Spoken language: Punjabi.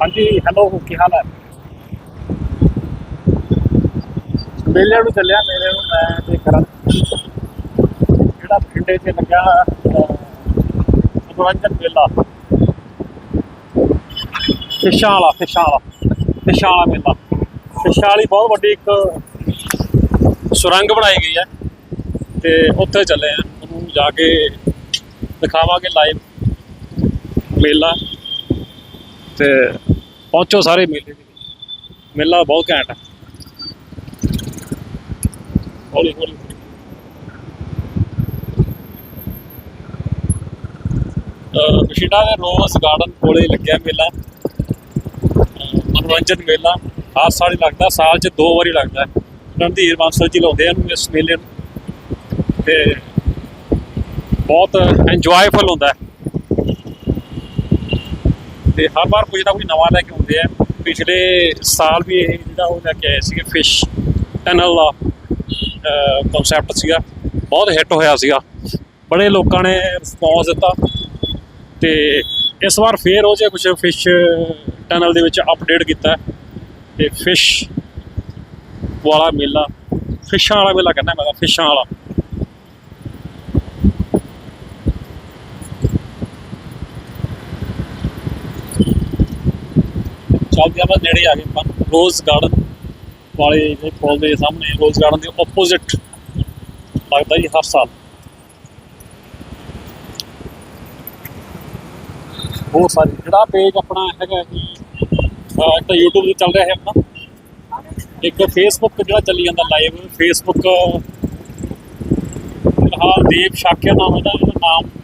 ਹਾਂਜੀ ਹੈਲੋ ਕੀ ਹਾਲ ਹੈ? ਮੇਲੇ ਨੂੰ ਚੱਲਿਆ ਮੇਲੇ ਨੂੰ ਮੈਂ ਤੇ ਕਰਨ ਜਿਹੜਾ ਪਿੰਡੇ 'ਚ ਲੱਗਾ ਮਨੋਰੰਜਨ ਮੇਲਾ। ਫਿਸ਼ਾਂ ਵਾਲਾ ਫਿਸ਼ਾਂ ਵਾਲਾ ਫਿਸ਼ਾਂ ਵਾਲਾ ਮੇਲਾ। ਫਿਸ਼ਾਂ ਵਾਲੀ ਬਹੁਤ ਵੱਡੀ ਇੱਕ ਸੁਰੰਗ ਬਣਾਈ ਗਈ ਹੈ ਤੇ ਉੱਥੇ ਚੱਲੇ ਆ। ਉਹਨੂੰ ਜਾ ਕੇ ਦਿਖਾਵਾਂਗੇ ਲਾਈਵ ਮੇਲਾ। ਤੇ ਪਹੁੰਚੋ ਸਾਰੇ ਮੇਲੇ ਦੇ ਵਿੱਚ। ਮੇਲਾ ਬਹੁਤ ਘੈਂਟ ਹੈ। ਹੌਲੀ ਹੌਲੀ ਹੌਲੀ। ਦੇ ਰੋਜ਼ ਗਾਰਡਨ ਕੋਲੇ ਲੱਗਿਆ ਮੇਲਾ। ਮਨੋਰੰਜਨ ਮੇਲਾ। ਹਰ ਸਾਲ ਲੱਗਦਾ, ਸਾਲ 'ਚ ਦੋ ਵਾਰੀ ਲੱਗਦਾ। ਹੈ ਰਣਧੀਰ ਬਾਂਸਲ ਜੀ ਲਾਉਂਦੇ ਆ ਇਸ ਮੇਲੇ ਨੂੰ। ਤੇ ਬਹੁਤ ਇੰਜੋਏਫੁਲ ਹੁੰਦਾ ਹੈ। ਤੇ ਹਰ ਵਾਰ ਕੁਝ ਨਾ ਕੁਝ ਨਵਾਂ ਲੈ ਕੇ ਆਉਂਦੇ ਆ। ਪਿਛਲੇ ਸਾਲ ਵੀ ਇਹ ਜਿਹੜਾ ਉਹ ਲੈ ਕੇ ਆਏ ਸੀਗੇ ਫਿਸ਼ ਟਨਲ ਦਾ ਕਨਸੈਪਟ ਸੀਗਾ। ਬਹੁਤ ਹਿੱਟ ਹੋਇਆ ਸੀਗਾ। ਬੜੇ ਲੋਕਾਂ ਨੇ ਰਿਸਪੌਂਸ ਦਿੱਤਾ। ਤੇ ਇਸ ਵਾਰ ਫੇਰ ਉਹ ਜੇ ਕੁਝ ਫਿਸ਼ ਟਨਲ ਦੇ ਵਿੱਚ ਅਪਡੇਟ ਕੀਤਾ। ਹੈ ਤੇ ਫਿਸ਼ ਵਾਲਾ ਮੇਲਾ ਫਿਸ਼ਾਂ ਵਾਲਾ ਮੇਲਾ ਕਹਿੰਦਾ ਮੈਂ ਫਿਸ਼ਾਂ ਵਾਲਾ। ਚੱਲਦੇ ਨੇੜੇ ਆ ਗਏ ਆਪਾਂ। ਰੋਜ਼ ਗਾਰਡਨ ਵਾਲੇ ਜਿਹੜੇ ਪੁਲ ਦੇ ਸਾਹਮਣੇ ਰੋਜ਼ ਗਾਰਡਨ ਦੇ ਆਪੋਜ਼ਿਟ ਲੱਗਦਾ ਜੀ ਹਰ ਸਾਲ। ਬਹੁਤ ਸਾਰੀ, ਜਿਹੜਾ ਪੇਜ ਆਪਣਾ ਹੈਗਾ ਜੀ, ਅਹ ਇੱਕ ਤਾਂ YouTube ਤੇ ਚੱਲ ਰਿਹਾ ਹੈ ਆਪਣਾ। ਇੱਕ Facebook ਜਿਹੜਾ ਚੱਲੀ ਜਾਂਦਾ ਲਾਈਵ Facebook, ਫਿਲਹਾਲ ਦੇਵ ਸ਼ਾਕਿਆ ਨਾਮ ਇਹਦਾ ਇਹਦਾ, ਨਾਮ